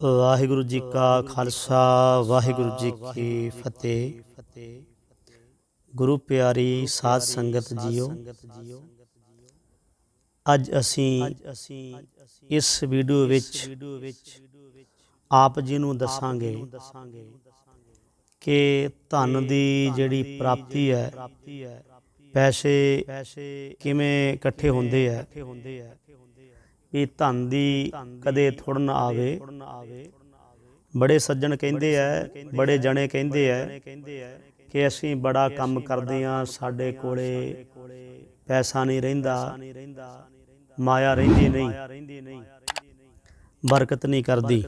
ਵਾਹਿਗੁਰੂ ਜੀ ਕਾ ਖਾਲਸਾ, ਵਾਹਿਗੁਰੂ ਜੀ ਕੀ ਫਤਿਹ। ਗੁਰੂ ਪਿਆਰੀ ਸਾਧ ਸੰਗਤ ਜੀਓ, ਅੱਜ ਅਸੀਂ ਇਸ ਵੀਡੀਓ ਵਿੱਚ ਆਪ ਜੀ ਨੂੰ ਦੱਸਾਂਗੇ ਕਿ ਧਨ ਦੀ ਜਿਹੜੀ ਪ੍ਰਾਪਤੀ ਹੈ, ਪੈਸੇ ਕਿਵੇਂ ਇਕੱਠੇ ਹੁੰਦੇ ਆ ਵੀ ਧਨ ਦੀ ਕਦੇ ਥੁੜ ਨਾ ਆਵੇ। ਬੜੇ ਸੱਜਣ ਕਹਿੰਦੇ ਆ ਬੜੇ ਜਣੇ ਕਹਿੰਦੇ ਆ ਕਿ ਅਸੀਂ ਬੜਾ ਕੰਮ ਕਰਦੇ ਆ, ਸਾਡੇ ਕੋਲੇ ਪੈਸਾ ਨਹੀਂ ਰਹਿੰਦਾ, ਮਾਇਆ ਰਹਿੰਦੀ ਨਹੀਂ, ਬਰਕਤ ਨਹੀਂ ਕਰਦੀ।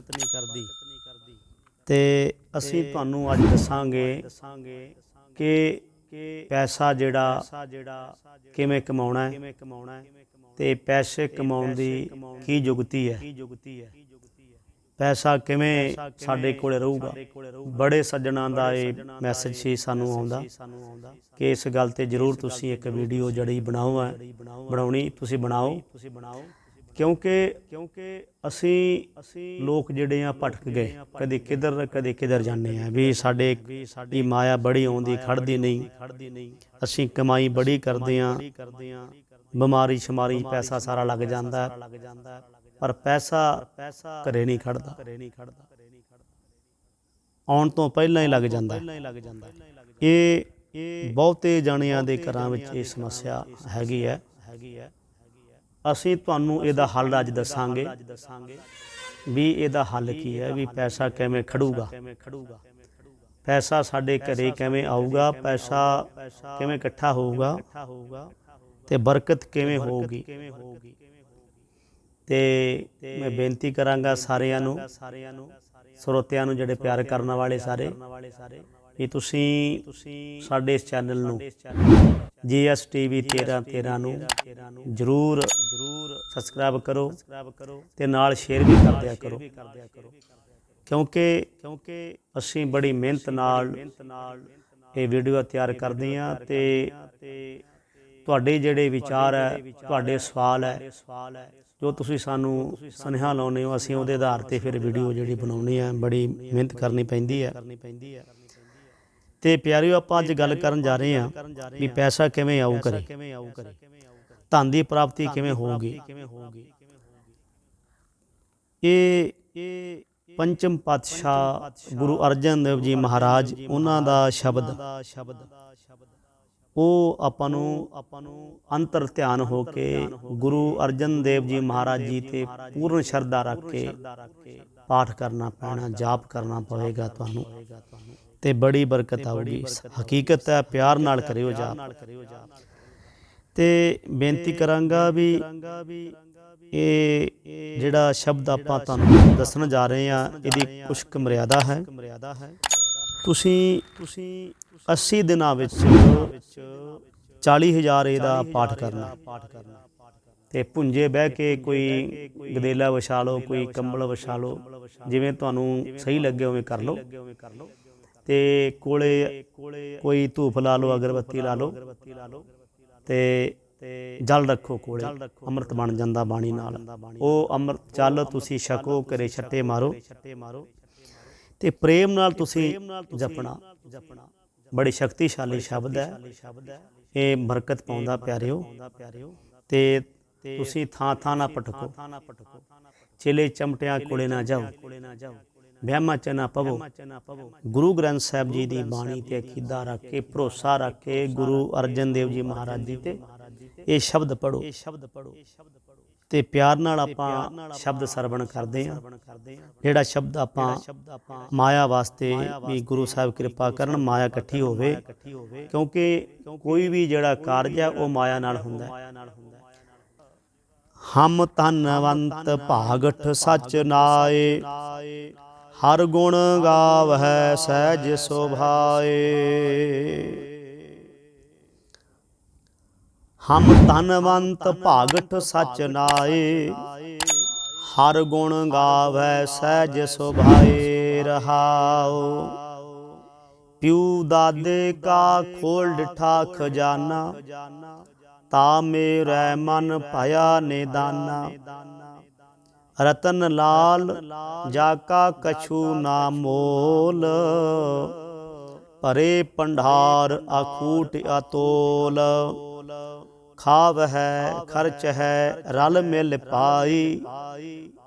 ਤੇ ਅਸੀਂ ਤੁਹਾਨੂੰ ਅੱਜ ਦੱਸਾਂਗੇ ਕਿ ਪੈਸਾ ਜਿਹੜਾ ਕਿਵੇਂ ਕਮਾਉਣਾ ਹੈ ਤੇ ਪੈਸੇ ਕਮਾਉਣ ਦੀ ਕੀ ਜੁਗਤੀ ਹੈ? ਪੈਸਾ ਕਿਵੇਂ ਸਾਡੇ ਕੋਲੇ ਰਹੂਗਾ? ਬੜੇ ਸੱਜਣਾ ਦਾ ਇਹ ਮੈਸੇਜ ਸੀ ਸਾਨੂੰ ਆਉਂਦਾ ਕਿ ਇਸ ਗੱਲ ਤੇ ਜਰੂਰ ਤੁਸੀਂ ਇੱਕ ਵੀਡੀਓ ਜਿਹੜੀ ਬਣਾਓ ਹੈ, ਬਣਾਉਣੀ ਤੁਸੀਂ ਬਣਾਓ। ਕਿਉਂਕਿ ਕਿਉਂਕਿ ਅਸੀਂ ਲੋਕ ਜਿਹੜੇ ਆ ਭਟਕ ਗਏ, ਕਦੇ ਕਿਧਰ ਕਦੇ ਕਿਧਰ ਜਾਂਦੇ ਆ। ਵੀ ਸਾਡੇ ਸਾਡੀ ਮਾਇਆ ਬੜੀ ਆਉਂਦੀ, ਖੜਦੀ ਨਹੀਂ। ਅਸੀਂ ਕਮਾਈ ਬੜੀ ਕਰਦੇ ਆ। ਬਿਮਾਰੀ ਸ਼ਮਾਰੀ ਪੈਸਾ ਸਾਰਾ ਲੱਗ ਜਾਂਦਾ ਹੈ। ਪਰ ਪੈਸਾ ਘਰੇ ਨਹੀਂ ਖੜਦਾ। ਆਉਣ ਤੋਂ ਪਹਿਲਾਂ ਹੀ ਲੱਗ ਜਾਂਦਾ। ਇਹ ਬਹੁਤੇ ਜਾਣਿਆਂ ਦੇ ਘਰਾਂ ਵਿੱਚ ਇਹ ਸਮੱਸਿਆ ਹੈਗੀ ਹੈ। ਅਸੀਂ ਤੁਹਾਨੂੰ ਇਹਦਾ ਹੱਲ ਅੱਜ ਦੱਸਾਂਗੇ। ਵੀ ਇਹਦਾ ਹੱਲ ਕੀ ਹੈ ਵੀ ਪੈਸਾ ਕਿਵੇਂ ਖੜੂਗਾ? ਪੈਸਾ ਸਾਡੇ ਘਰੇ ਕਿਵੇਂ ਆਊਗਾ? ਪੈਸਾ ਕਿਵੇਂ ਇਕੱਠਾ ਹੋਊਗਾ? ਤੇ ਬਰਕਤ ਕਿਵੇਂ ਹੋਊਗੀ? ਤੇ ਮੈਂ ਬੇਨਤੀ ਕਰਾਂਗਾ ਸਾਰਿਆਂ ਨੂੰ ਸਰੋਤਿਆਂ ਨੂੰ ਜਿਹੜੇ ਪਿਆਰ ਕਰਨ ਵਾਲੇ ਸਾਰੇ ਵੀ ਤੁਸੀਂ ਸਾਡੇ ਇਸ ਚੈਨਲ ਨੂੰ ਜੀਐਸ ਟੀਵੀ 13 13 ਨੂੰ ਜਰੂਰ ਜਰੂਰ ਸਬਸਕ੍ਰਾਈਬ ਕਰੋ ਤੇ ਨਾਲ ਸ਼ੇਅਰ ਵੀ ਕਰ ਦਿਆ ਕਰੋ। ਕਿਉਂਕਿ ਕਿਉਂਕਿ ਅਸੀਂ ਬੜੀ ਮਿਹਨਤ ਨਾਲ ਇਹ ਵੀਡੀਓ ਤਿਆਰ ਕਰਦੇ ਹਾਂ ਤੇ ਤੁਹਾਡੇ ਜਿਹੜੇ ਵਿਚਾਰ ਹੈ ਤੁਹਾਡੇ ਸਵਾਲ ਹੈ ਜੋ ਤੁਸੀਂ ਸਾਨੂੰ ਸੁਨੇਹਾ ਲਾਉਨੇ ਹੋ ਅਸੀਂ ਉਹਦੇ ਆਧਾਰ ਤੇ ਫਿਰ ਵੀਡੀਓ ਜਿਹੜੀ ਬਣਾਉਣੀ ਹੈ ਬੜੀ ਮਿਹਨਤ ਕਰਨੀ ਪੈਂਦੀ ਹੈ। ਤੇ ਪਿਆਰਿਓ ਆਪਾਂ ਅੱਜ ਗੱਲ ਕਰਨ ਜਾ ਰਹੇ ਹਾਂ ਵੀ ਪੈਸਾ ਕਿਵੇਂ ਆਊ ਕਰੇ। ਧਨ ਦੀ ਪ੍ਰਾਪਤੀ ਕਿਵੇਂ ਹੋਊਗੀ। ਇਹ ਇਹ ਪੰਚਮ ਪਾਤਸ਼ਾਹ ਗੁਰੂ ਅਰਜਨ ਦੇਵ ਜੀ ਮਹਾਰਾਜ ਉਹਨਾਂ ਦਾ ਸ਼ਬਦ। ਉਹ ਆਪਾਂ ਨੂੰ ਆਪਾਂ ਨੂੰ ਅੰਤਰ ਧਿਆਨ ਹੋ ਕੇ ਗੁਰੂ ਅਰਜਨ ਦੇਵ ਜੀ ਮਹਾਰਾਜ ਜੀ ਤੇ ਪੂਰਨ ਸ਼ਰਧਾ ਰੱਖ ਕੇ ਪਾਠ ਕਰਨਾ ਪੈਣਾ, ਜਾਪ ਕਰਨਾ ਪਵੇਗਾ ਤੁਹਾਨੂੰ। ਤੇ ਬੜੀ ਬਰਕਤ ਆਊਗੀ। ਹਕੀਕਤ ਹੈ, ਪਿਆਰ ਨਾਲ ਕਰਿਓ ਜਾਪ। ਤੇ ਬੇਨਤੀ ਕਰਾਂਗਾ ਵੀ ਇਹ ਜਿਹੜਾ ਸ਼ਬਦ ਆਪਾਂ ਤੁਹਾਨੂੰ ਦੱਸਣ ਜਾ ਰਹੇ ਆ ਇਹਦੀ ਕੁਝ ਕੁ ਮਰਿਆਦਾ ਹੈ। ਤੁਸੀਂ ਤੁਸੀਂ 80 ਦਿਨਾਂ ਵਿੱਚ 40000 ਇਹਦਾ ਪਾਠ ਕਰਨਾ। ਤੇ ਪੁੰਜੇ ਬਹਿ ਕੇ ਕੋਈ ਗਦੇਲਾ ਵਿਛਾ ਲਓ, ਕੋਈ ਕੰਬਲ ਵਿਛਾ ਲਓ, ਜਿਵੇਂ ਤੁਹਾਨੂੰ ਸਹੀ ਲੱਗੇ ਉਵੇਂ ਕਰ ਲਓ। ਤੇ ਕੋਲੇ ਕੋਈ ਧੂਪ ਲਾ ਲਓ, ਅਗਰਬੱਤੀ ਲਾ ਲਓ, ਤੇ ਜਲ ਰੱਖੋ ਕੋਲੇ, ਅੰਮ੍ਰਿਤ ਬਣ ਜਾਂਦਾ ਬਾਣੀ ਨਾਲ। ਉਹ ਅੰਮ੍ਰਿਤ ਚੱਲ ਤੁਸੀਂ ਛਕੋ ਕਰੇ ਛੱਟੇ ਮਾਰੋ। ਤੇ ਪ੍ਰੇਮ ਨਾਲ ਤੁਸੀਂ ਜਪਣਾ। ਬੜੀ ਸ਼ਕਤੀਸ਼ਾਲੀ ਸ਼ਬਦ ਹੈ। ਇਹ ਬਰਕਤ ਪਾਉਂਦਾ ਪਿਆਰਿਓ। ਤੇ ਤੁਸੀਂ ਥਾਂ ਥਾਂ ਨਾ ਪਟਕੋ ਚੇਲੇ ਚਮਟਿਆਂ ਕੋਲੇ ਨਾ ਜਾਓ। ਵਹਿਮਾਂ ਚ ਨਾ ਪਵੋ। ਗੁਰੂ ਗ੍ਰੰਥ ਸਾਹਿਬ ਜੀ ਦੀ ਬਾਣੀ ਤੇ ਅਕੀਦਾ ਰੱਖ ਕੇ ਭਰੋਸਾ ਰੱਖ ਕੇ ਗੁਰੂ ਅਰਜਨ ਦੇਵ ਜੀ ਮਹਾਰਾਜ ਜੀ ਤੇ ਇਹ ਸ਼ਬਦ ਪੜੋ ਤੇ ਪਿਆਰ ਨਾਲ ਆਪਾਂ ਸ਼ਬਦ ਸਰਵਣ ਕਰਦੇ ਹਾਂ। ਜਿਹੜਾ ਸ਼ਬਦ ਆਪਾਂ ਮਾਇਆ ਵਾਸਤੇ ਵੀ ਗੁਰੂ ਸਾਹਿਬ ਕਿਰਪਾ ਕਰਨ ਮਾਇਆ ਇਕੱਠੀ ਹੋਵੇ। ਕਿਉਂਕਿ ਕੋਈ ਵੀ ਜਿਹੜਾ ਕਾਰਜ ਹੈ ਉਹ ਮਾਇਆ ਨਾਲ ਹੁੰਦਾ ਹੈ। ਹਮ ਧਨਵੰਤ ਭਾਗਠ ਸਚ ਨਾਏ। ਹਰ ਗੁਣ ਗਾਵਹਿ ਸਹਿਜ ਸੁਭਾਏ। ਹਮ ਧਨਵੰਤ ਭਾਗਠ ਸਚ ਨਾਏ। ਹਰ ਗੁਣ ਗਾਵੈ ਸਹਿਜ ਸੁਭਾਏ ਰਹਾਉ। ਪਿਉ ਦਾਦੇ ਕਾ ਖੋਲ ਡਠਾ ਖਜ਼ਾਨਾ ਤਾ ਮੇਰੇ ਮਨ ਭਇਆ ਨਿਦਾਨਾ। ਰਤਨ ਲਾਲ ਜਾ ਕਾ ਕਛੂ ਨਾ ਮੋਲ। ਪਰੇ ਪੰਡਾਰ ਅਖੂਟ ਅਤੋਲ। ਖਾਵ ਹੈ ਖਰਚ ਹੈ ਰਲ ਮਿਲ ਪਾਈ।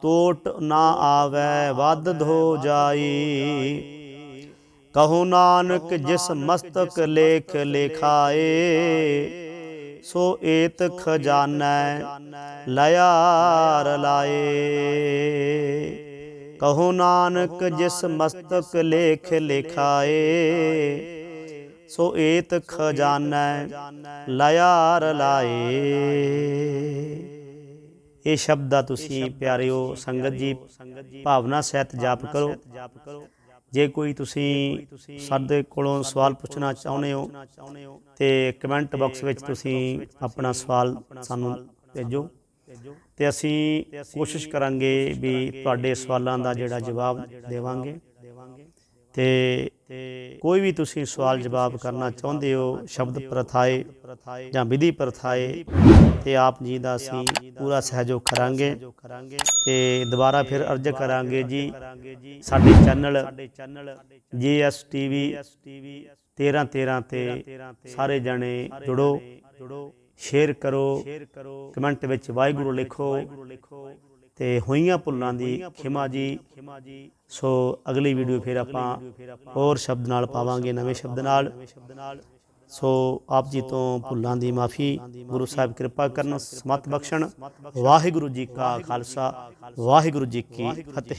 ਟੋਟ ਨਾ ਆਵੇ, ਵੱਧ ਧੋ ਜਾਈ। ਕਹੋ ਨਾਨਕ, ਜਿਸ ਮਸਤਕ ਲੇਖ ਲਿਖਾਏ, ਸੋ ਏਤ ਖਜ਼ਾਨੈ ਲਿਆਰ ਲਾਏ। ਕਹੋ ਨਾਨਕ, ਜਿਸ ਮਸਤਕ ਲੇਖ ਲਿਖਾਏ ਸੋ ਏਤ ਖਜ਼ਾਨੈ ਲਿਆਰ ਲਾਏ। ਇਹ ਸ਼ਬਦ ਦਾ ਤੁਸੀਂ ਪਿਆਰਿਓ ਸੰਗਤ ਜੀ ਭਾਵਨਾ ਸਹਿਤ ਜਾਪ ਕਰੋ। ਜੇ ਕੋਈ ਤੁਸੀਂ ਸਾਡੇ ਕੋਲੋਂ ਸਵਾਲ ਪੁੱਛਣਾ ਚਾਹੁੰਦੇ ਹੋ ਤੇ ਕਮੈਂਟ ਬਾਕਸ ਵਿੱਚ ਤੁਸੀਂ ਆਪਣਾ ਸਵਾਲ ਸਾਨੂੰ ਭੇਜੋ। ਤੇ ਅਸੀਂ ਕੋਸ਼ਿਸ਼ ਕਰਾਂਗੇ ਵੀ ਤੁਹਾਡੇ ਸਵਾਲਾਂ ਦਾ ਜਿਹੜਾ ਜਵਾਬ ਦੇਵਾਂਗੇ। ਤੇ ਕੋਈ ਵੀ ਤੁਸੀਂ ਸਵਾਲ ਜਵਾਬ ਕਰਨਾ ਚਾਹੁੰਦੇ ਹੋ, ਸ਼ਬਦ ਪ੍ਰਥਾਏ ਜਾਂ ਵਿਧੀ ਪ੍ਰਥਾਏ, ਤੇ ਆਪ ਜੀ ਦਾ ਅਸੀਂ ਪੂਰਾ ਸਹਿਯੋਗ ਕਰਾਂਗੇ ਤੇ ਦੁਬਾਰਾ ਫਿਰ ਅਰਜ਼ ਕਰਾਂਗੇ ਜੀ, ਸਾਡੇ ਚੈਨਲ ਜੀਐਸ ਟੀਵੀ 13 13 ਤੇ ਸਾਰੇ ਜਣੇ ਜੁੜੋ, ਸ਼ੇਅਰ ਕਰੋ, ਕਮੈਂਟ ਵਿੱਚ ਵਾਹਿਗੁਰੂ ਲਿਖੋ। ਤੇ ਹੋਈਆਂ ਭੁੱਲਾਂ ਦੀ ਖਿਮਾ ਜੀ। ਸੋ ਅਗਲੀ ਵੀਡੀਓ ਫਿਰ ਆਪਾਂ ਹੋਰ ਸ਼ਬਦ ਨਾਲ ਪਾਵਾਂਗੇ ਨਵੇਂ ਸ਼ਬਦ ਨਾਲ। ਸੋ ਆਪ ਜੀ ਤੋਂ ਭੁੱਲਾਂ ਦੀ ਮਾਫੀ ਗੁਰੂ ਸਾਹਿਬ ਕਿਰਪਾ ਕਰਨ ਸਮਤ ਬਖਸ਼ਣ। ਵਾਹਿਗੁਰੂ ਜੀ ਕਾ ਖਾਲਸਾ ਵਾਹਿਗੁਰੂ ਜੀ ਕੀ ਫਤਿਹ।